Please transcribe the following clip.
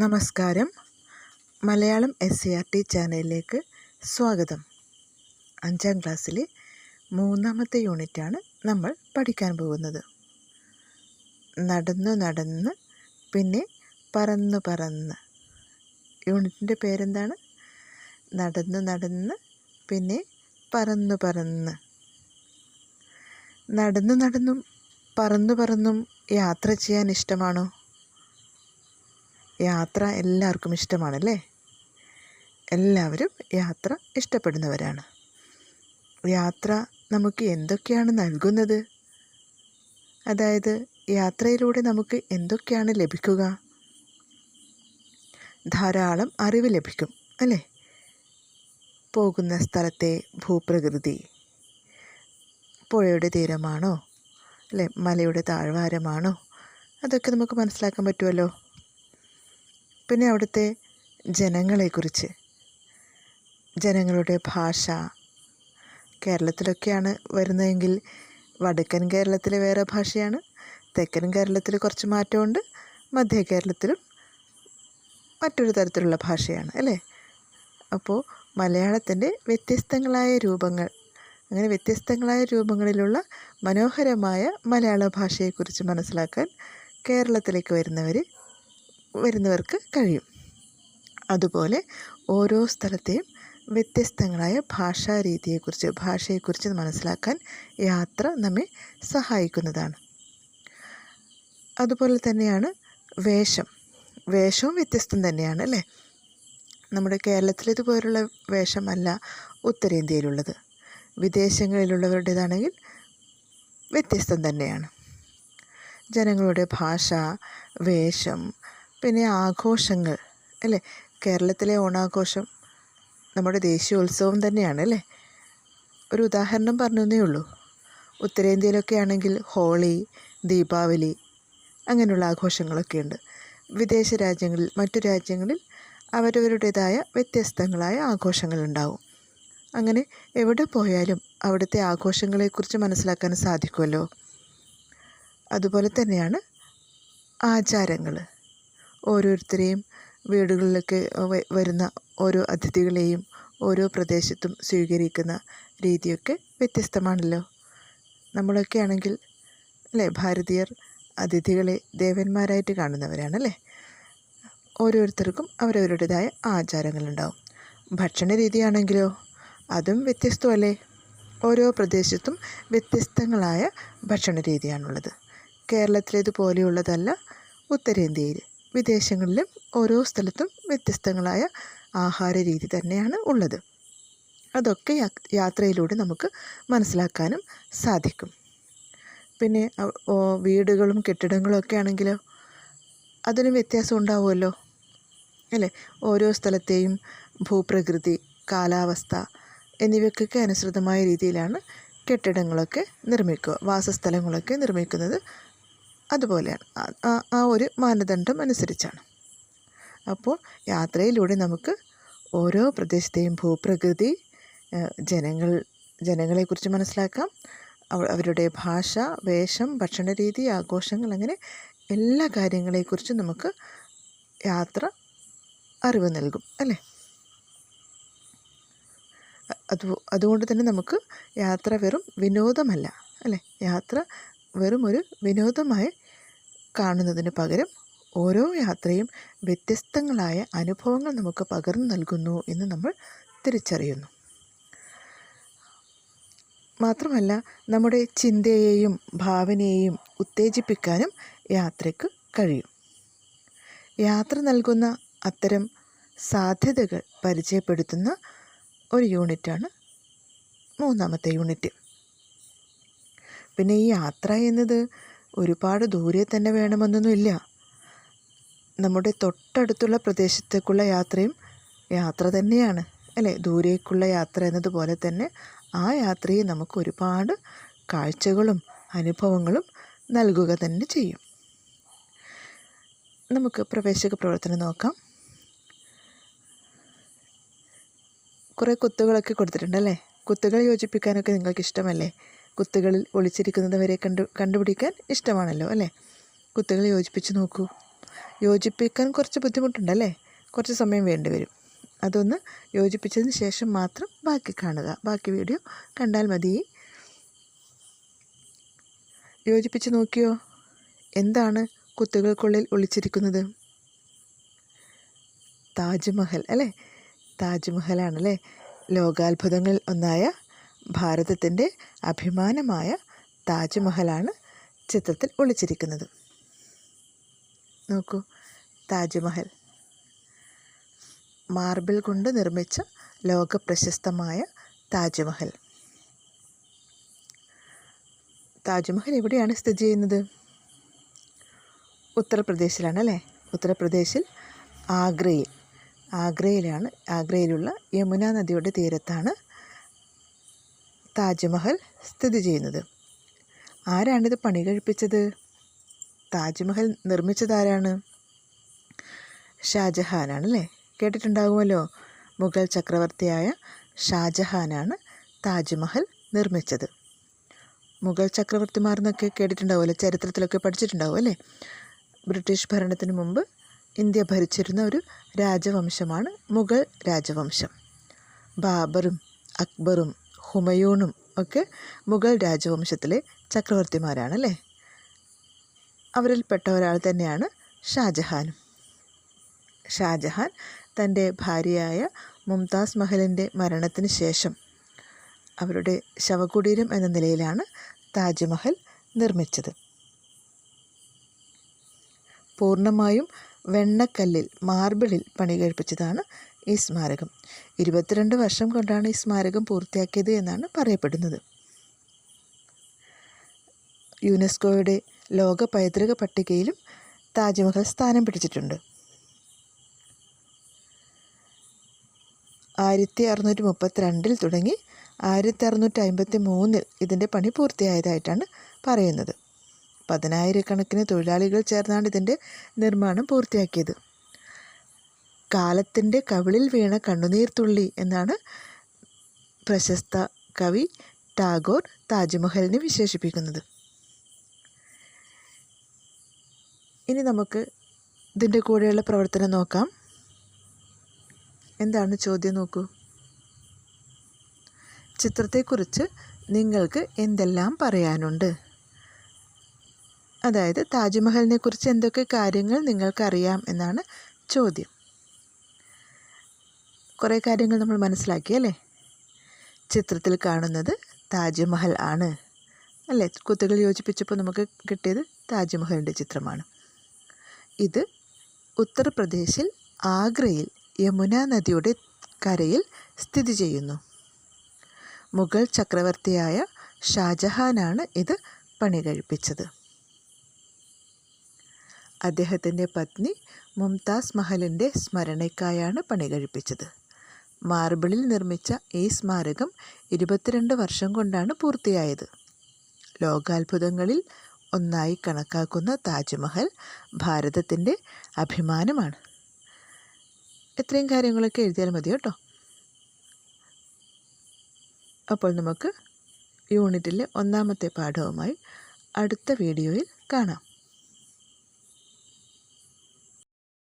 നമസ്കാരം. Malayalam S C R T ചാനലിലേക്ക് സ്വാഗതം. അഞ്ചാം ക്ലാസ്സിലെ മൂന്നാമത്തെ യൂണിറ്റാണ് നമ്മൾ പഠിക്കാൻ പോകുന്നത്. നടന്നു നടന്ന് പിന്നെ പറന്ന് പറന്ന്. യൂണിറ്റിന്റെ പേരെന്താണ്? നടന്നു നടന്ന് പിന്നെ പറന്നു പറന്ന്. നടന്നു നടന്നും പറന്നു പറന്നും യാത്ര ചെയ്യാൻ ഇഷ്ടമാണോ? യാത്ര എല്ലാവർക്കും ഇഷ്ടമാണല്ലേ? എല്ലാവരും യാത്ര ഇഷ്ടപ്പെടുന്നവരാണ്. യാത്ര നമുക്ക് എന്തൊക്കെയാണ് നൽകുന്നത്? അതായത് യാത്രയിലൂടെ നമുക്ക് എന്തൊക്കെയാണ് ലഭിക്കുക? ധാരാളം അറിവ് ലഭിക്കും അല്ലേ? പോകുന്ന സ്ഥലത്തെ ഭൂപ്രകൃതി പുഴയുടെ തീരമാണോ? അല്ലേ മലയുടെ താഴ്വാരമാണോ? അതൊക്കെ നമുക്ക് മനസ്സിലാക്കാൻ പറ്റുമല്ലോ. പിന്നെ അവിടുത്തെ ജനങ്ങളെക്കുറിച്ച്. ജനങ്ങളുടെ ഭാഷ. കേരളത്തിലൊക്കെയാണ് വരുന്നതെങ്കിൽ വടക്കൻ കേരളത്തിൽ വേറെ ഭാഷയാണ് തെക്കൻ കേരളത്തിൽ കുറച്ച് മാറ്റമുണ്ട് മധ്യ കേരളത്തിലും മറ്റൊരു തരത്തിലുള്ള ഭാഷയാണ് അല്ലേ? അപ്പോൾ മലയാളത്തിന്റെ വ്യത്യസ്തങ്ങളായ രൂപങ്ങൾ അങ്ങനെ വ്യത്യസ്തങ്ങളായ രൂപങ്ങളിലുള്ള മനോഹരമായ മലയാള ഭാഷയെക്കുറിച്ച് മനസ്സിലാക്കാൻ കേരളത്തിലേക്ക് വരുന്നവർ വരുന്നവർക്ക് കഴിയും. അതുപോലെ ഓരോ സ്ഥലത്തെയും വ്യത്യസ്തങ്ങളായ ഭാഷാ രീതിയെക്കുറിച്ച് ഭാഷയെക്കുറിച്ച് മനസ്സിലാക്കാൻ യാത്ര നമ്മെ സഹായിക്കുന്നതാണ്. അതുപോലെ തന്നെയാണ് വേഷം. വേഷവും വ്യത്യസ്തം തന്നെയാണ് അല്ലേ? നമ്മുടെ കേരളത്തിലേതുപോലുള്ള വേഷമല്ല ഉത്തരേന്ത്യയിലുള്ളത്. വിദേശങ്ങളിലുള്ളവരുടേതാണെങ്കിൽ വ്യത്യസ്തം തന്നെയാണ്. ജനങ്ങളുടെ ഭാഷ വേഷം പിന്നെ ആഘോഷങ്ങൾ അല്ലേ? കേരളത്തിലെ ഓണാഘോഷം നമ്മുടെ ദേശീയോത്സവം തന്നെയാണ് അല്ലേ? ഒരു ഉദാഹരണം പറഞ്ഞേ ഉള്ളൂ. ഉത്തരേന്ത്യയിലൊക്കെ ആണെങ്കിൽ ഹോളി ദീപാവലി അങ്ങനെയുള്ള ആഘോഷങ്ങളൊക്കെ ഉണ്ട്. വിദേശ രാജ്യങ്ങളിൽ മറ്റു രാജ്യങ്ങളിൽ അവരവരുടേതായ വ്യത്യസ്തങ്ങളായ ആഘോഷങ്ങളുണ്ടാവും അങ്ങനെ എവിടെ പോയാലും അവിടുത്തെ ആഘോഷങ്ങളെക്കുറിച്ച് മനസ്സിലാക്കാൻ സാധിക്കുമല്ലോ. അതുപോലെ തന്നെയാണ് ആചാരങ്ങൾ. ഓരോരുത്തരെയും വീടുകളിലേക്ക് വരുന്ന ഓരോ അതിഥികളെയും ഓരോ പ്രദേശത്തും സ്വീകരിക്കുന്ന രീതിയൊക്കെ വ്യത്യസ്തമാണല്ലോ. നമ്മളൊക്കെ ആണെങ്കിൽ അല്ലേ ഭാരതീയർ അതിഥികളെ ദേവന്മാരായിട്ട് കാണുന്നവരാണല്ലേ? ഓരോരുത്തർക്കും അവരവരുടേതായ ആചാരങ്ങളുണ്ടാവും. ഭക്ഷണ രീതിയാണെങ്കിലോ അതും വ്യത്യസ്തമല്ലേ? ഓരോ പ്രദേശത്തും വ്യത്യസ്തങ്ങളായ ഭക്ഷണ രീതിയാണുള്ളത്. കേരളത്തിലേതുപോലെയുള്ളതല്ല ഉത്തരേന്ത്യയിൽ വിദേശങ്ങളിലും ഓരോ സ്ഥലത്തും വ്യത്യസ്തങ്ങളായ ആഹാര രീതി തന്നെയാണ് ഉള്ളത്. അതൊക്കെ യാത്രയിലൂടെ നമുക്ക് മനസ്സിലാക്കാനും സാധിക്കും. പിന്നെ വീടുകളും കെട്ടിടങ്ങളും ഒക്കെ ആണെങ്കിലോ അതിനും വ്യത്യാസം ഉണ്ടാവുമല്ലോ? അല്ലേ? ഓരോ സ്ഥലത്തെയും ഭൂപ്രകൃതി കാലാവസ്ഥ എന്നിവയ്ക്കൊക്കെ അനുസൃതമായ രീതിയിലാണ് കെട്ടിടങ്ങളൊക്കെ നിർമ്മിക്കുക വാസസ്ഥലങ്ങളൊക്കെ നിർമ്മിക്കുന്നത് അതുപോലെയാണ്. ആ ഒരു മാനദണ്ഡം അനുസരിച്ചാണ്. അപ്പോൾ യാത്രയിലൂടെ നമുക്ക് ഓരോ പ്രദേശത്തെയും ഭൂപ്രകൃതി ജനങ്ങൾ ജനങ്ങളെക്കുറിച്ച് മനസ്സിലാക്കാം. അവരുടെ ഭാഷ വേഷം ഭക്ഷണരീതി ആഘോഷങ്ങൾ അങ്ങനെ എല്ലാ കാര്യങ്ങളെക്കുറിച്ചും നമുക്ക് യാത്ര അറിവ് നൽകും അല്ലേ? അത് അതുകൊണ്ട് തന്നെ നമുക്ക് യാത്ര വെറും വിനോദമല്ല അല്ലേ? യാത്ര വെറും ഒരു വിനോദമായി കാണുന്നതിന് പകരം ഓരോ യാത്രയും വ്യത്യസ്തങ്ങളായ അനുഭവങ്ങൾ നമുക്ക് പകർന്നു നൽകുന്നു എന്ന് നമ്മൾ തിരിച്ചറിയുന്നു. മാത്രമല്ല നമ്മുടെ ചിന്തയെയും ഭാവനയെയും ഉത്തേജിപ്പിക്കാനും യാത്രയ്ക്ക് കഴിയും. യാത്ര നൽകുന്ന അത്തരം സാധ്യതകൾ പരിചയപ്പെടുത്തുന്ന ഒരു യൂണിറ്റാണ് മൂന്നാമത്തെ യൂണിറ്റ്. പിന്നെ ഈ യാത്ര എന്നത് ഒരുപാട് ദൂരെ തന്നെ വേണമെന്നൊന്നുമില്ല നമ്മുടെ തൊട്ടടുത്തുള്ള പ്രദേശത്തേക്കുള്ള യാത്രയും യാത്ര തന്നെയാണ്. അല്ലേ? ദൂരേക്കുള്ള യാത്ര എന്നതുപോലെ തന്നെ ആ യാത്രയെ നമുക്ക് ഒരുപാട് കാഴ്ചകളും അനുഭവങ്ങളും നൽകുക തന്നെ ചെയ്യും. നമുക്ക് പ്രവേശക പ്രവർത്തനം നോക്കാം. കുറേ കുത്തുകളൊക്കെ കൊടുത്തിട്ടുണ്ടല്ലേ കുത്തുകൾ യോജിപ്പിക്കാനൊക്കെ നിങ്ങൾക്ക് ഇഷ്ടമല്ലേ കുത്തുകളിൽ ഒളിച്ചിരിക്കുന്നത് വരെ കണ്ടു കണ്ടുപിടിക്കാൻ ഇഷ്ടമാണല്ലോ അല്ലേ? കുത്തുകൾ യോജിപ്പിച്ച് നോക്കൂ. യോജിപ്പിക്കാൻ കുറച്ച് ബുദ്ധിമുട്ടുണ്ടല്ലേ? കുറച്ച് സമയം വേണ്ടിവരും അതൊന്ന് യോജിപ്പിച്ചതിന് ശേഷം മാത്രം ബാക്കി കാണുക. ബാക്കി വീഡിയോ കണ്ടാൽ മതി. യോജിപ്പിച്ച് നോക്കിയോ? എന്താണ് കുത്തുകൾക്കുള്ളിൽ ഒളിച്ചിരിക്കുന്നത്? താജ്മഹൽ അല്ലേ? താജ്മഹലാണല്ലേ? ലോകാത്ഭുതങ്ങളിൽ ഒന്നായ ഭാരതത്തിന്റെ അഭിമാനമായ താജ്മഹലാണ് ചിത്രത്തിൽ ഒളിച്ചിരിക്കുന്നത്. നോക്കൂ താജ്മഹൽ. മാർബിൾ കൊണ്ട് നിർമ്മിച്ച ലോകപ്രശസ്തമായ താജ്മഹൽ. താജ്മഹൽ എവിടെയാണ് സ്ഥിതി ചെയ്യുന്നത്? ഉത്തർപ്രദേശിലാണ് അല്ലേ ഉത്തർപ്രദേശിൽ ആഗ്രയിൽ. ആഗ്രയിലാണ് ആഗ്രയിലുള്ള യമുന നദിയുടെ തീരത്താണ് താജ്മഹൽ സ്ഥിതി ചെയ്യുന്നത്. ആരാണിത് പണി കഴിപ്പിച്ചത്? താജ്മഹൽ നിർമ്മിച്ചതാരാണ് ഷാജഹാനാണ് അല്ലേ കേട്ടിട്ടുണ്ടാകുമല്ലോ. മുഗൾ ചക്രവർത്തിയായ ഷാജഹാനാണ് താജ്മഹൽ നിർമ്മിച്ചത്. മുഗൾ ചക്രവർത്തിമാർ എന്നൊക്കെ കേട്ടിട്ടുണ്ടാവുമല്ലോ. ചരിത്രത്തിലൊക്കെ പഠിച്ചിട്ടുണ്ടാവും അല്ലേ ബ്രിട്ടീഷ് ഭരണത്തിന് മുമ്പ് ഇന്ത്യ ഭരിച്ചിരുന്ന ഒരു രാജവംശമാണ് മുഗൾ രാജവംശം. ബാബറും അക്ബറും ഹുമയൂണും ഒക്കെ മുഗൾ രാജവംശത്തിലെ ചക്രവർത്തിമാരാണ് ചക്രവർത്തിമാരാണല്ലേ? അവരിൽപ്പെട്ട ഒരാൾ തന്നെയാണ് ഷാജഹാനും. ഷാജഹാൻ തന്റെ ഭാര്യയായ മുംതാസ് മഹലിന്റെ മരണത്തിന് ശേഷം അവരുടെ ശവകുടീരം എന്ന നിലയിലാണ് താജ്മഹൽ നിർമ്മിച്ചത്. പൂർണമായും വെണ്ണക്കല്ലിൽ മാർബിളിൽ പണി കഴിപ്പിച്ചതാണ് ഈ സ്മാരകം. ഇരുപത്തിരണ്ട് വർഷം കൊണ്ടാണ് ഈ സ്മാരകം പൂർത്തിയാക്കിയത് എന്നാണ് പറയപ്പെടുന്നത്. യുനെസ്കോയുടെ ലോക പൈതൃക പട്ടികയിലും താജ്മഹൽ സ്ഥാനം പിടിച്ചിട്ടുണ്ട്. ആയിരത്തി അറുന്നൂറ്റി മുപ്പത്തിരണ്ടിൽ തുടങ്ങി ആയിരത്തി അറുന്നൂറ്റി അമ്പത്തി മൂന്നിൽ ഇതിന്റെ പണി പൂർത്തിയായതായിട്ടാണ് പറയുന്നത്. പതിനായിരക്കണക്കിന് തൊഴിലാളികൾ ചേർന്നാണ് ഇതിന്റെ നിർമ്മാണം പൂർത്തിയാക്കിയത്. കാലത്തിന്റെ കവിളിൽ വീണ കണ്ണുനീർത്തുള്ളി എന്നാണ് പ്രശസ്ത കവി ടാഗോർ താജ്മഹലിനെ വിശേഷിപ്പിക്കുന്നത്. ഇനി നമുക്ക് ഇതിന്റെ കൂടെയുള്ള പ്രവർത്തനം നോക്കാം. എന്താണ് ചോദ്യം നോക്കൂ. ചിത്രത്തെക്കുറിച്ച് നിങ്ങൾക്ക് എന്തെല്ലാം പറയാനുണ്ട്? അതായത് താജ്മഹലിനെക്കുറിച്ച് എന്തൊക്കെ കാര്യങ്ങൾ നിങ്ങൾക്കറിയാം എന്നാണ് ചോദ്യം. കുറേ കാര്യങ്ങൾ നമ്മൾ മനസ്സിലാക്കി അല്ലേ? ചിത്രത്തിൽ കാണുന്നത് താജ്മഹൽ ആണ്. അല്ലേ? കുത്തുകൾ യോജിപ്പിച്ചപ്പോൾ നമുക്ക് കിട്ടിയത് താജ്മഹലിന്റെ ചിത്രമാണ്. ഇത് ഉത്തർപ്രദേശിൽ ആഗ്രയിൽ യമുന നദിയുടെ കരയിൽ സ്ഥിതി ചെയ്യുന്നു. മുഗൾ ചക്രവർത്തിയായ ഷാജഹാനാണ് ഇത് പണി കഴിപ്പിച്ചത് അദ്ദേഹത്തിന്റെ പത്നി മുംതാസ് മഹലിന്റെ സ്മരണയ്ക്കായാണ് പണി കഴിപ്പിച്ചത് മാർബിളിൽ നിർമ്മിച്ച ഈ സ്മാരകം ഇരുപത്തിരണ്ട് വർഷം കൊണ്ടാണ് പൂർത്തിയായത്. ലോകാത്ഭുതങ്ങളിൽ ഒന്നായി കണക്കാക്കുന്ന താജ്മഹൽ ഭാരതത്തിന്റെ അഭിമാനമാണ്. ഇത്രയും കാര്യങ്ങളൊക്കെ എഴുതിയാൽ മതി കേട്ടോ. അപ്പോൾ നമുക്ക് യൂണിറ്റിലെ ഒന്നാമത്തെ പാഠവുമായി അടുത്ത വീഡിയോയിൽ കാണാം.